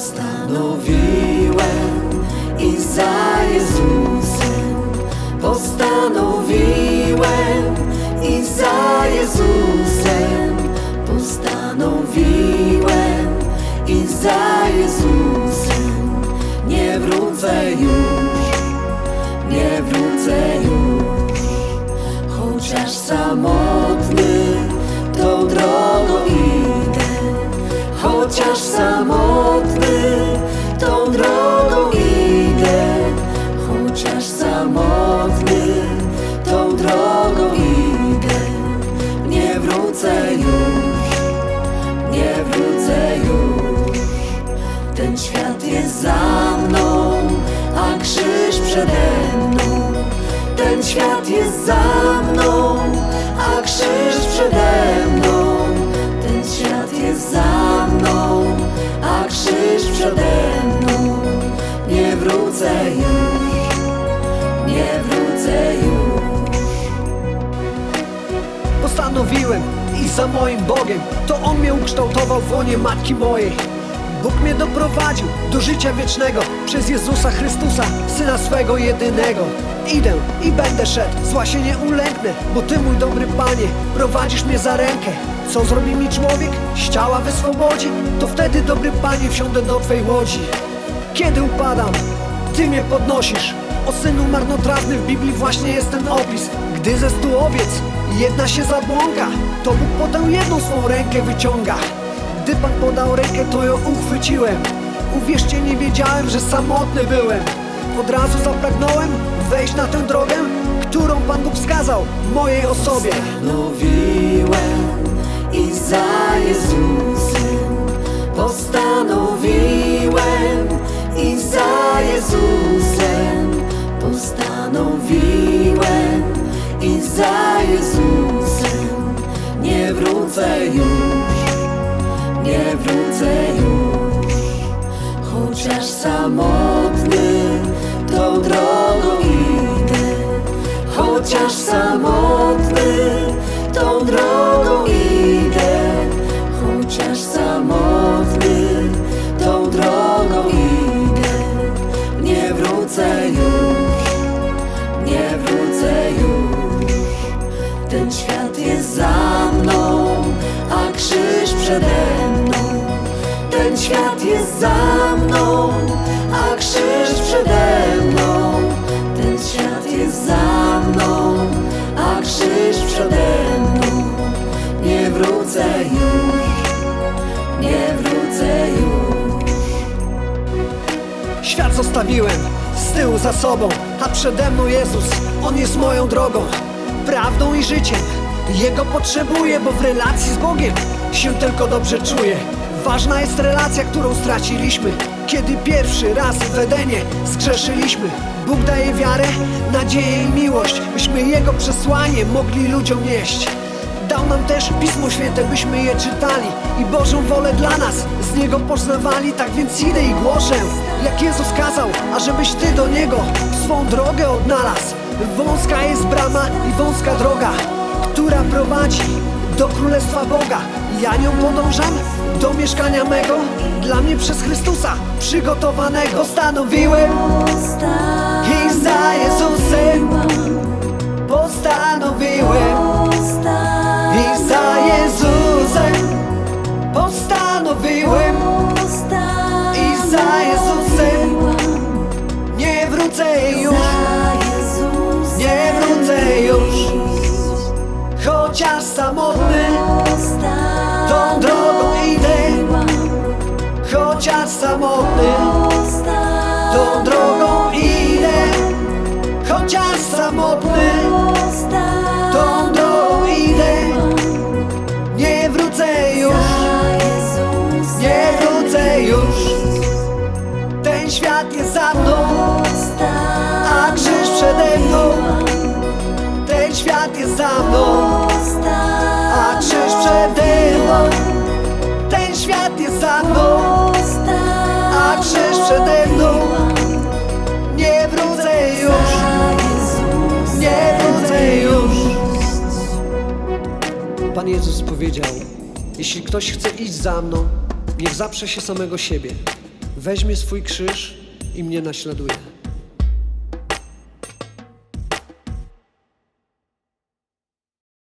postanowiłem i za Jezusem postanowiłem i za Jezusem postanowiłem i za Jezusem. Nie wrócę już nie wrócę już chociaż samo już, nie wrócę już. Ten świat jest za mną, a krzyż przede mną. Ten świat jest za mną, a krzyż przede mną. Ten świat jest za mną, a krzyż przede mną. Nie wrócę już, nie wrócę już. Postanowiłem iść za moim Bogiem. To On mnie ukształtował w łonie matki mojej. Bóg mnie doprowadził do życia wiecznego Przez Jezusa Chrystusa, Syna swego jedynego. Idę i będę szedł, zła się nie ulęknę Bo Ty mój dobry Panie, prowadzisz mnie za rękę. Co zrobi mi człowiek? Z ciała wyswobodzi To wtedy dobry Panie wsiądę do Twej łodzi. Kiedy upadam, Ty mnie podnosisz. O synu marnotrawny w Biblii właśnie jest ten opis. Gdy ze stu owiec jedna się zabłąka To Bóg potem jedną swą rękę wyciąga. Gdy Pan podał rękę, to ją uchwyciłem. Uwierzcie, nie wiedziałem, że samotny byłem. Od razu zapragnąłem wejść na tę drogę Którą Pan Bóg wskazał mojej osobie. Postanowiłem i za Jezusem Postanowiłem Jezusem Postanowiłem i za Jezusem Nie wrócę już, nie wrócę już. Chociaż samotny tą drogą idę Chociaż samotny jest za mną, a krzyż przede mną. Ten świat jest za mną, a krzyż przede mną. Ten świat jest za mną, a krzyż przede mną. Nie wrócę już, nie wrócę już. Świat zostawiłem z tyłu za sobą, a przede mną Jezus, On jest moją drogą, prawdą i życiem. Jego potrzebuję, bo w relacji z Bogiem się tylko dobrze czuję. Ważna jest relacja, którą straciliśmy, kiedy pierwszy raz w Edenie zgrzeszyliśmy. Bóg daje wiarę, nadzieję i miłość, byśmy Jego przesłanie mogli ludziom nieść. Dał nam też Pismo Święte, byśmy je czytali i Bożą wolę dla nas z Niego poznawali. Tak więc idę i głoszę, jak Jezus kazał, ażebyś Ty do Niego swą drogę odnalazł. Wąska jest brama i wąska droga, która prowadzi do Królestwa Boga. Ja nią podążam do mieszkania mego, dla mnie przez Chrystusa przygotowanego. Postanowiłem i za Jezusem postanowiłem. Ten świat jest za mną A krzyż przede mną. Ten świat jest za mną A krzyż przede mną. Ten świat jest za mną A krzyż przede mną. Nie wrócę już Nie wrócę już. Pan Jezus powiedział Jeśli ktoś chce iść za mną Niech zaprze się samego siebie. Weźmie swój krzyż i mnie naśladuje